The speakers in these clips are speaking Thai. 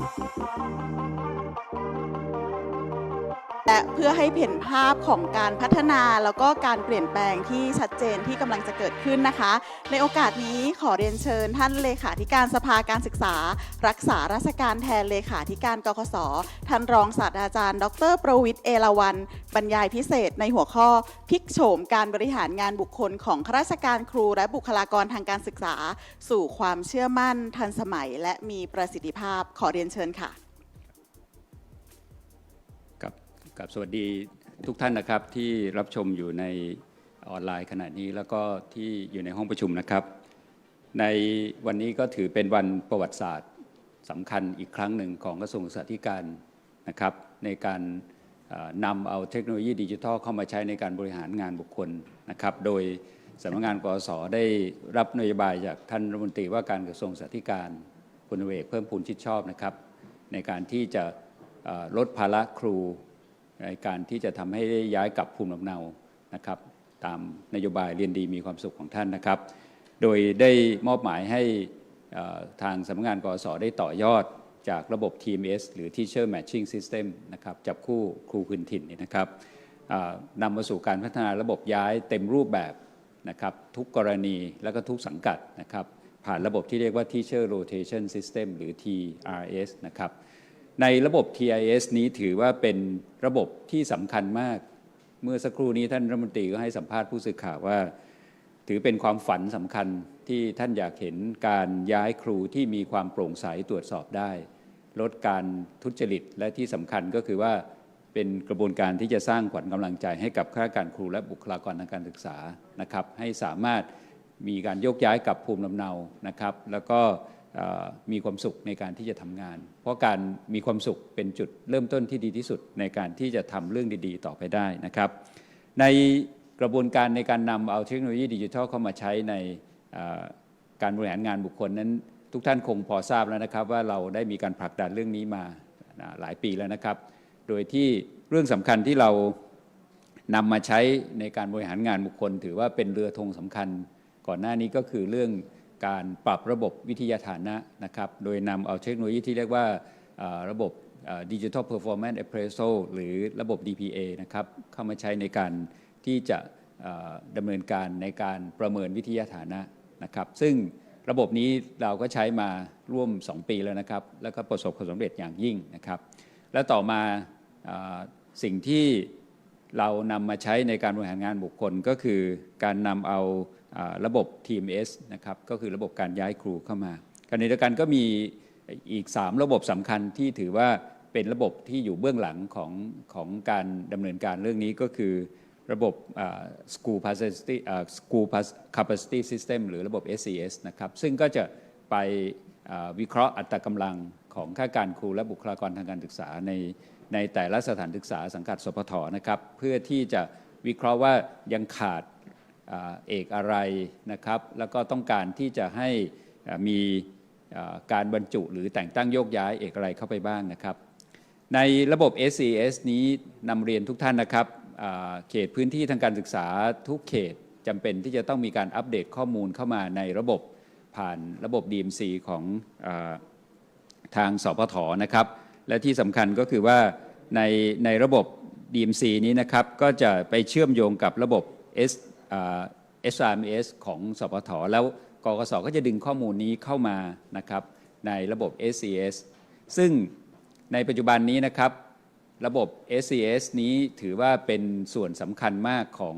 フフフフ。 และเพื่อให้เห็นภาพของการพัฒนาแล้วก็การเปลี่ยนแปลงที่ชัดเจนที่กำลังจะเกิดขึ้นนะคะ ในโอกาสนี้ขอเรียนเชิญท่านเลขาธิการสภาการศึกษา รักษาราชการแทนเลขาธิการกคสท่านรองศาสตราจารย์ ดร ประวิทย์เอราวันบรรยายพิเศษในหัวข้อพิกโฉมการบริหารงานบุคคลของข้าราชการครูและบุคลากรทางการศึกษา สู่ความเชื่อมั่นทันสมัย และมีประสิทธิภาพขอเรียนเชิญค่ะ กับกับสวัสดีทุกท่านนะครับที่รับชมอยู่ในออนไลน์ขณะนี้แล้วก็ที่อยู่ในห้องประชุมนะครับ ในวันนี้ก็ถือเป็นวันประวัติศาสตร์สำคัญอีกครั้งหนึ่งของกระทรวงศึกษาธิการนะครับ ในการนำเอาเทคโนโลยีดิจิทัลเข้ามาใช้ในการบริหารงานบุคคลนะครับ โดยสำนักงานกสได้รับนโยบายจากท่านรัฐมนตรีว่าการกระทรวงศึกษาธิการพลเอกเพิ่มพูนชิดชอบนะครับ ในการที่จะลดภาระครู ในการที่จะทำให้ได้ย้ายกลับภูมิลำเนานะครับ ตามนโยบายเรียนดีมีความสุขของท่านนะครับ โดยได้มอบหมายให้ทางสำนักงานกสได้ต่อยอดจากระบบ TMS หรือ Teacher Matching System นะครับจับคู่ครูพื้นถิ่นนี่นะครับนำมาสู่การพัฒนาระบบย้ายเต็มรูปแบบนะครับทุกกรณีและก็ทุกสังกัดนะครับผ่านระบบที่เรียกว่า Teacher Rotation System หรือ TRS นะครับ ในระบบ TIS นี้ถือว่าเป็นระบบที่สำคัญมาก เมื่อสักครู่นี้ท่านรัฐมนตรีก็ให้สัมภาษณ์ผู้สื่อข่าวว่า ถือเป็นความฝันสำคัญที่ท่านอยากเห็นการย้ายครูที่มีความโปร่งใสตรวจสอบได้ ลดการทุจริตและที่สำคัญก็คือว่าเป็นกระบวนการที่จะสร้างขวัญกำลังใจให้กับข้าราชการครูและบุคลากรทางการศึกษานะครับ ให้สามารถมีการโยกย้ายกลับภูมิลำเนานะครับ แล้วก็ มีความสุขในการที่จะทำงาน เพราะการมีความสุขเป็นจุดเริ่มต้นที่ดีที่สุดในการที่จะทำเรื่องดีๆ ต่อไปได้นะครับ ในกระบวนการในการนำเอาเทคโนโลยีดิจิทัลเข้ามาใช้ในการบริหารงานบุคคลนั้น ทุกท่านคงพอทราบแล้วนะครับ ว่าเราได้มีการผลักดันเรื่องนี้มาหลายปีแล้วนะครับ โดยที่เรื่องสำคัญที่เรานำมาใช้ในการบริหารงานบุคคล ถือว่าเป็นเรือธงสำคัญ ก่อนหน้านี้ก็คือเรื่อง การปรับระบบวิทยาฐานะนะครับ โดยนำเอาเทคโนโลยีที่เรียกว่าระบบดิจิทัลเพอร์ฟอร์แมนซ์เอ r ร s โซหรือระบบ DPA นะครับเข้ามาใช้ในการที่จะดำเนินการในการประเมินวิทยาฐานะนะครับ ซึ่งระบบนี้เราก็ใช้มาร่วม 2 ปีแล้วนะครับ แล้วก็ประสบความสำเร็จอย่างยิ่งนะครับ และต่อมาอสิ่งที่เรานำมาใช้ในการบริหารงานบุคคลก็คือการนำเอา ระบบ TMS นะครับก็คือระบบการย้ายครูเข้ามาขณะเดียวกันก็มีอีก 3 ระบบสำคัญที่ถือว่าเป็นระบบที่อยู่เบื้องหลังของของการดำเนินการเรื่องนี้ก็คือระบบ School Capacity School Capacity System หรือระบบ SCS นะครับซึ่งก็จะไปวิเคราะห์อัตรากำลังของข้าการครูและบุคลากรทางการศึกษาในในแต่ละสถานศึกษาสังกัดสพทนะครับ เพื่อที่จะวิเคราะห์ว่ายังขาด เอกอะไรนะครับ แล้วก็ต้องการที่จะให้มีการบรรจุหรือแต่งตั้งโยกย้ายเอกอะไรเข้าไปบ้างนะครับ ในระบบ SCS นี้นำเรียนทุกท่านนะครับเขตพื้นที่ทางการศึกษาทุกเขตจำเป็นที่จะต้องมีการอัปเดตข้อมูลเข้ามาในระบบผ่านระบบ DMC ของอทางสพทนะครับ และที่สำคัญก็คือว่าในในระบบ DMC นี้นะครับก็จะไปเชื่อมโยงกับระบบ S อ่า SRMS ของสพทแล้วกกสก็จะดึงข้อมูลนี้เข้ามานะครับในระบบ SCS ซึ่งในปัจจุบันนี้นะครับระบบ SCS นี้ถือว่าเป็นส่วนสำคัญมากของ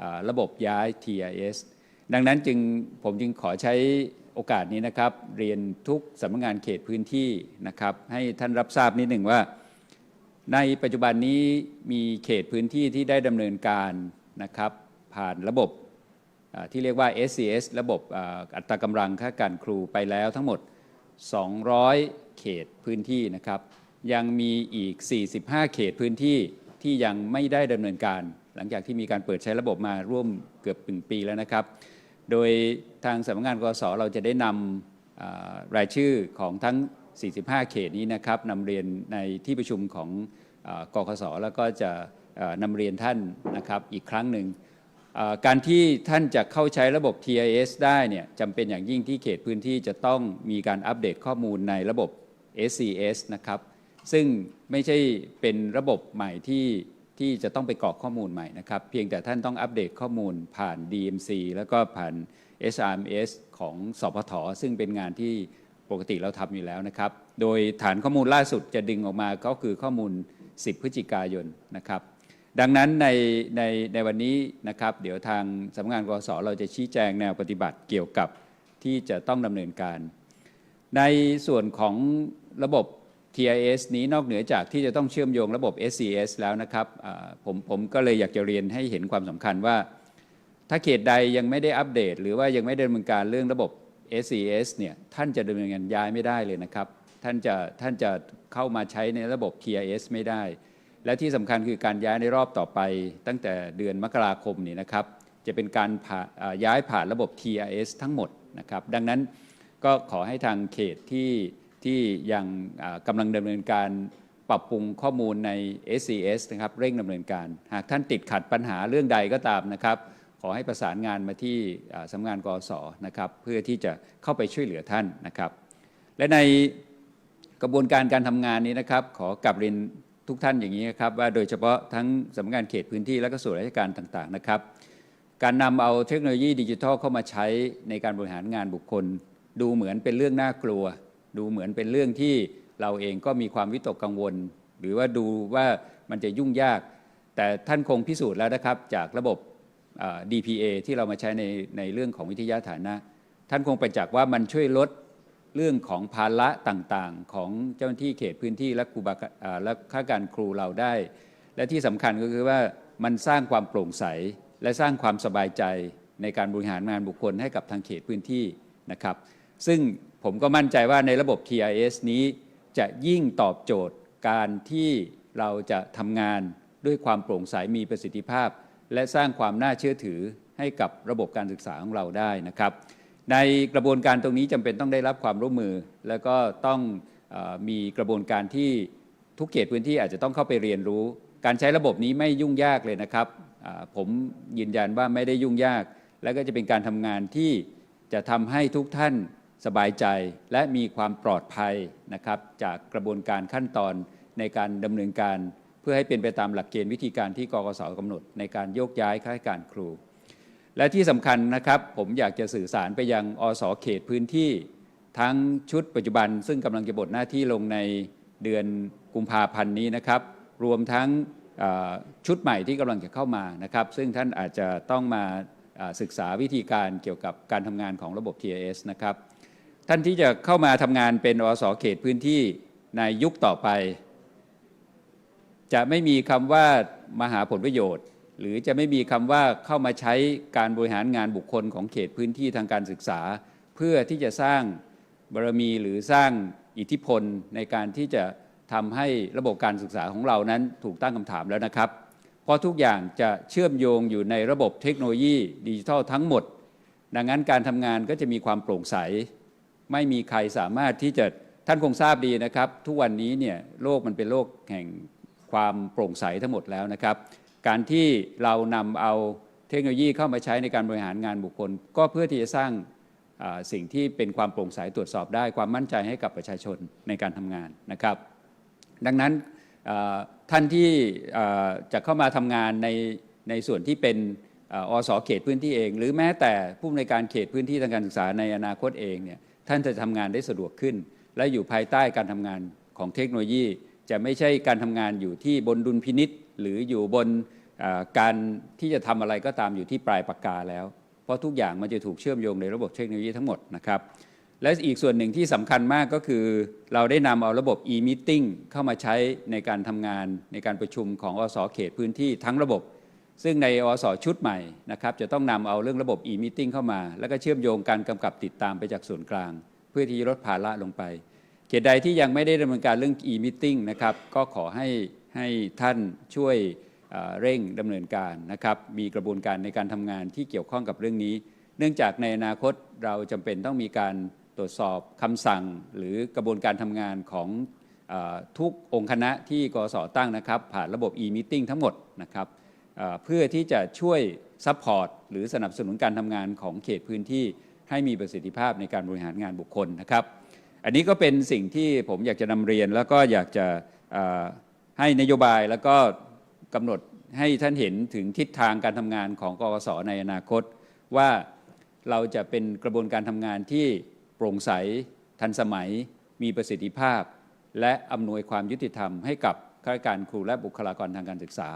อระบบย้าย TIS ดังนั้นจึงผมจึงขอใช้โอกาสนี้นะครับ เรียนทุกสำนักงานเขตพื้นที่นะครับ ให้ท่านรับทราบนิดหนึ่งว่า ในปัจจุบันนี้มีเขตพื้นที่ที่ได้ดำเนินการนะครับ ผ่านระบบที่เรียกว่า SCS ระบบอัตรากำลังค่าการครูไปแล้วทั้งหมด 200 เขตพื้นที่นะครับ ยังมีอีก 45 เขตพื้นที่ที่ยังไม่ได้ดำเนินการ หลังจากที่มีการเปิดใช้ระบบมาร่วมเกือบหนึ่งปีแล้วนะครับ โดยทางสำนักงานกสเราจะได้นำรายชื่อของทั้ง 45 เขตนี้นะครับนำเรียนในที่ประชุมของอกกสแล้วก็จะนำเรียนท่านนะครับอีกครั้งหนึ่ง การที่ท่านจะเข้าใช้ระบบ TIS ได้เนี่ยจำเป็นอย่างยิ่งที่เขตพื้นที่จะต้องมีการอัปเดตข้อมูลในระบบ SCS นะครับ ซึ่งไม่ใช่เป็นระบบใหม่ที่ที่จะต้องไปกรอกข้อมูลใหม่นะครับ เพียงแต่ท่านต้องอัปเดตข้อมูลผ่าน DMC แล้วก็ผ่าน SRMS ของสพทซึ่งเป็นงานที่ปกติเราทำอยู่แล้วนะครับ โดยฐานข้อมูลล่าสุดจะดึงออกมาก็คือข้อมูล 10 พฤศจิกายนนะครับ ดังนั้นในในในวันนี้นะครับ เดี๋ยวทางสำนักงานกสเราจะชี้แจงแนวปฏิบัติเกี่ยวกับที่จะต้องดำเนินการ ในส่วนของระบบ TIS นี้นอกเหนือจากที่จะต้องเชื่อมโยงระบบ SCS แล้วนะครับผมผมก็เลยอยากจะเรียนให้เห็นความสำคัญว่า ถ้าเขตใดยังไม่ได้อัปเดต หรือว่ายังไม่ได้ดำเนินการเรื่องระบบ SCS เนี่ยท่านจะดำเนินงานย้ายไม่ได้เลยนะครับ ท่านจะท่านจะเข้ามาใช้ในระบบ TIS ไม่ได้ และที่สำคัญคือการย้ายในรอบต่อไปตั้งแต่เดือนมกราคมนี้นะครับ จะเป็นการาย้ายผ่านระบบ TIS ทั้งหมดนะครับ ดังนั้นก็ขอให้ทางเขตที่ที่ยังอ่ากำลังดำเนินการปรับปรุงข้อมูลใน SCS นะครับเร่งดำเนินการ หากท่านติดขัดปัญหาเรื่องใดก็ตามนะครับ ขอให้ประสานงานมาที่สำนักงานกสนะครับเพื่อที่จะเข้าไปช่วยเหลือท่านนะครับ และในกระบวนการการทำงานนี้นะครับ ขอกลับเรียน ทุกท่านอย่างนี้นะครับว่าโดยเฉพาะทั้งสำนักงานเขตพื้นที่และก็ส่วนราชการต่างๆนะครับ การนำเอาเทคโนโลยีดิจิทัลเข้ามาใช้ในการบริหารงานบุคคล ดูเหมือนเป็นเรื่องน่ากลัว ดูเหมือนเป็นเรื่องที่เราเองก็มีความวิตกกังวล หรือว่าดูว่ามันจะยุ่งยาก แต่ท่านคงพิสูจน์แล้วนะครับ จากระบบเอ่อ DPA ที่เรามาใช้ในในเรื่องของวิทยาฐานะ ท่านคงประจักษ์ว่ามันช่วยลด เรื่องของภาระต่างๆ ของเจ้าหน้าที่เขตพื้นที่และครูบาและข้าการครูเราได้ และที่สำคัญก็คือว่ามันสร้างความโปร่งใสและสร้างความสบายใจในการบริหารงานบุคคลให้กับทางเขตพื้นที่นะครับ ซึ่งผมก็มั่นใจว่าในระบบ TIS นี้จะยิ่งตอบโจทย์การที่เราจะทำงานด้วยความโปร่งใสมีประสิทธิภาพ และสร้างความน่าเชื่อถือให้กับระบบการศึกษาของเราได้นะครับ ในกระบวนการตรงนี้จำเป็นต้องได้รับความร่วมมือ แล้วก็ต้องอมีกระบวนการที่ทุกเขตพื้นที่อาจจะต้องเข้าไปเรียนรู้ การใช้ระบบนี้ไม่ยุ่งยากเลยนะครับ ผมยืนยันว่าไม่ได้ยุ่งยาก และก็จะเป็นการทำงานที่จะทำให้ทุกท่านสบายใจ และมีความปลอดภัยนะครับจากกระบวนการขั้นตอนในการดำเนินการ เพื่อให้เป็นไปตามหลักเกณฑ์วิธีการที่กกสกำหนด ในการโยกย้ายข้าราชการครู และที่สำคัญนะครับผมอยากจะสื่อสารไปยังอสเขตพื้นที่ ทั้งชุดปัจจุบัน ซึ่งกำลังจะบทหน้าที่ลงในเดือนกุมภาพันธ์นี้นะครับ รวมทั้งชุดใหม่ที่กำลังจะเข้ามานะครับ ซึ่งท่านอาจจะต้องมาศึกษาวิธีการเกี่ยวกับการทำงานของระบบ TIS นะครับ ท่านที่จะเข้ามาทำงานเป็นอสเขตพื้นที่ในยุคต่อไป จะไม่มีคำว่ามหาผลประโยชน์ หรือจะไม่มีคำว่าเข้ามาใช้การบริหารงานบุคคลของเขตพื้นที่ทางการศึกษา เพื่อที่จะสร้างบารมีหรือสร้างอิทธิพลในการที่จะทำให้ระบบการศึกษาของเรานั้นถูกตั้งคำถามแล้วนะครับ เพราะทุกอย่างจะเชื่อมโยงอยู่ในระบบเทคโนโลยีดิจิทัลทั้งหมด ดังนั้นการทำงานก็จะมีความโปร่งใส ไม่มีใครสามารถที่จะท่านคงทราบดีนะครับ ทุกวันนี้เนี่ยโลกมันเป็นโลกแห่งความโปร่งใสทั้งหมดแล้วนะครับ การที่เรานำเอาเทคโนโลยีเข้ามาใช้ในการบริหารงานบุคคล ก็เพื่อที่จะสร้างสิ่งที่เป็นความโปร่งใสตรวจสอบได้ ความมั่นใจให้กับประชาชนในการทำงานนะครับ ดังนั้นท่านที่จะเข้ามาทำงานในในส่วนที่เป็นอ่ออสเขตพื้นที่เอง หรือแม้แต่ผู้อำนวยการเขตพื้นที่ทางการศึกษาในอนาคตเองเนี่ยท่านจะทำงานได้สะดวกขึ้น และอยู่ภายใต้การทำงานของเทคโนโลยี จะไม่ใช่การทำงานอยู่ที่บนดุลพินิษ หรืออยู่บนการที่จะทำอะไรก็ตามอยู่ที่ปลายปากกาแล้ว เพราะทุกอย่างมันจะถูกเชื่อมโยงในระบบเทคโนโลยีทั้งหมดนะครับและอีกส่วนหนึ่งที่สำคัญมากก็คือ เราได้นำเอาระบบ e-meeting เข้ามาใช้ในการทำงานในการประชุมของอสเขตพื้นที่ทั้งระบบ ซึ่งในอสชุดใหม่นะครับจะต้องนำเอาเรื่องระบบ e-meeting เข้ามา แล้วก็เชื่อมโยงการกำกับติดตามไปจากส่วนกลาง เพื่อที่จะลดภาระลงไป เขตใดที่ยังไม่ได้ดำเนินการเรื่อง e-meeting นะครับก็ขอให้ ให้ท่านช่วยเร่งดำเนินการนะครับ มีกระบวนการในการทำงานที่เกี่ยวข้องกับเรื่องนี้ เนื่องจากในอนาคตเราจำเป็นต้องมีการตรวจสอบคำสั่ง หรือกระบวนการทำงานของอทุกองค์คณะที่กสตั้งนะครับ ผ่านระบบ e-meeting ทั้งหมดนะครับเพื่อที่จะช่วยซัพพอร์ตหรือสนับสนุนการทำงานของเขตพื้นที่ให้มีประสิทธิภาพในการบริหารงานบุคคลนะครับ อันนี้ก็เป็นสิ่งที่ผมอยากจะนำเรียนแล้วก็อยากจะ ให้นโยบายแล้วก็กำหนดให้ท่านเห็นถึงทิศทางการทำงานของกกสในอนาคต ว่าเราจะเป็นกระบวนการทำงานที่โปร่งใสทันสมัย มีประสิทธิภาพ และอำนวยความยุติธรรมให้กับข้าราชการครูและบุคลากรทางการศึกษา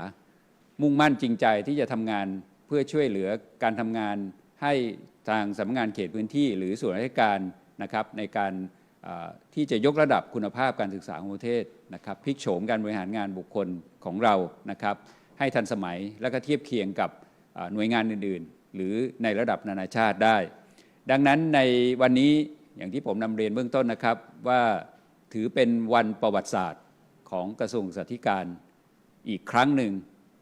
มุ่งมั่นจริงใจที่จะทำงานเพื่อช่วยเหลือการทำงานให้ทางสำนักงานเขตพื้นที่ หรือส่วนราชการนะครับในการ ที่จะยกระดับคุณภาพการศึกษาของประเทศนะครับพลิกโฉมการบริหารงานบุคคลของเรานะครับให้ทันสมัยและก็เทียบเคียงกับหน่วยงานอื่น ๆ หรือในระดับนานาชาติได้ ดังนั้นในวันนี้อย่างที่ผมนำเรียนเบื้องต้นนะครับว่าถือเป็นวันประวัติศาสตร์ของกระทรวงศึกษาธิการอีกครั้งหนึ่ง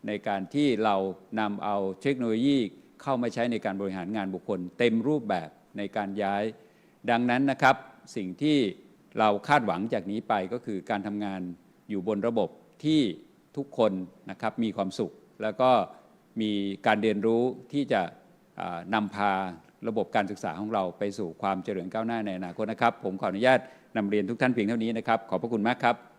ในการที่เรานำเอาเทคโนโลยีเข้ามาใช้ในการบริหารงานบุคคล เต็มรูปแบบในการย้าย ดังนั้นนะครับ สิ่งที่เราคาดหวังจากนี้ไปก็คือการทำงานอยู่บนระบบที่ทุกคนนะครับมีความสุข แล้วก็มีการเรียนรู้ที่จะนำพาระบบการศึกษาของเราไปสู่ความเจริญก้าวหน้าในอนาคตนะครับ ผมขออนุญาตนำเรียนทุกท่านเพียงเท่านี้นะครับ ขอบพระคุณมากครับ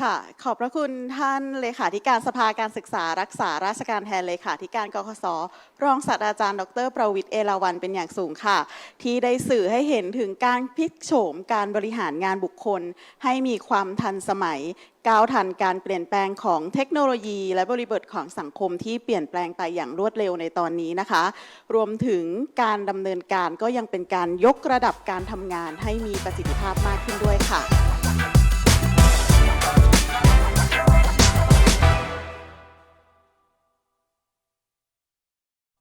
ค่ะ ขอบพระคุณท่านเลขาธิการสภาการศึกษารักษาราชการแทนเลขาธิการกคสรองศาสตราจารย์ ดร ประวิทย์เอราวันเป็นอย่างสูงค่ะ ที่ได้สื่อให้เห็นถึงการพลิกโฉมการบริหารงานบุคคล ให้มีความทันสมัยก้าวทันการเปลี่ยนแปลงของเทคโนโลยี และบริบทของสังคมที่เปลี่ยนแปลงไปอย่างรวดเร็วในตอนนี้นะคะ รวมถึงการดำเนินการก็ยังเป็นการยกระดับการทำงานให้มีประสิทธิภาพมากขึ้นด้วยค่ะ